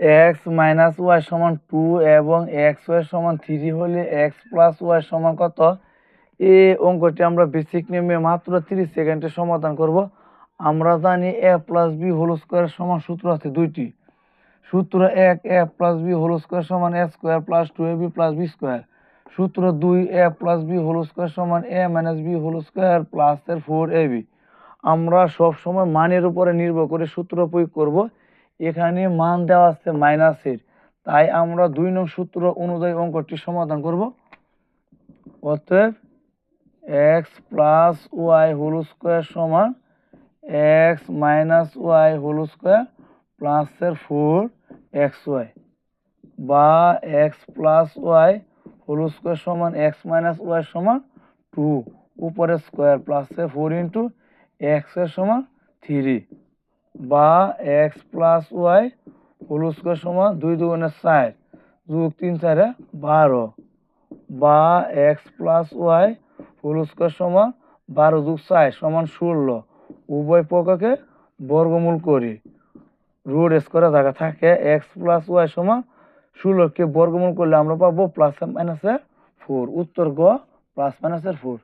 X minus Y সমান two এবং X Y সমান থ্রি হলে এক্স প্লাস ওয়াই সমান কত? এই অঙ্কটি আমরা বেসিক নেমে মাত্র তিরিশ সেকেন্ডে সমাধান করব। আমরা জানি এ প্লাস বি হোল স্কোয়ারের সমান সূত্র আছে দুইটি। সূত্র এক A plus B whole square সমান A square plus two A B plus B square সূত্র দুই A plus B whole square সমান A minus B whole square plus এর ফোর এ বি আমরা সবসময় মানের উপরে নির্ভর করে সূত্র প্রয়োগ করব। এখানে মান দেওয়া আছে মাইনাসের তাই আমরা দুই নং সূত্র অনুযায়ী অঙ্কটি সমাধান করব। অতএব X plus Y whole square সমান X minus Y whole square প্লাসের ফোর এক্স ওয়াই বা X plus Y whole square সমান এক্স মাইনাস ওয়াই সমান টু উপরে স্কোয়ার প্লাসে ফোর ইন্টু এক্সের সমান থ্রি বা X plus Y whole square সমান দুই দুগুণে চার যোগ তিন চারে বারো। বা X plus Y whole square সমান বারো যোগ চার সমান ষোলো। উভয় পক্ষকে বর্গমূল করি। রুট স্কোয়ারে জায়গা থাকে এক্স প্লাস ওয়াই সমান ষোলোকে বর্গমূল করলে আমরা পাবো প্লাস মাইনাসের ফোর। উত্তর গ, প্লাস মাইনাসের ফোর।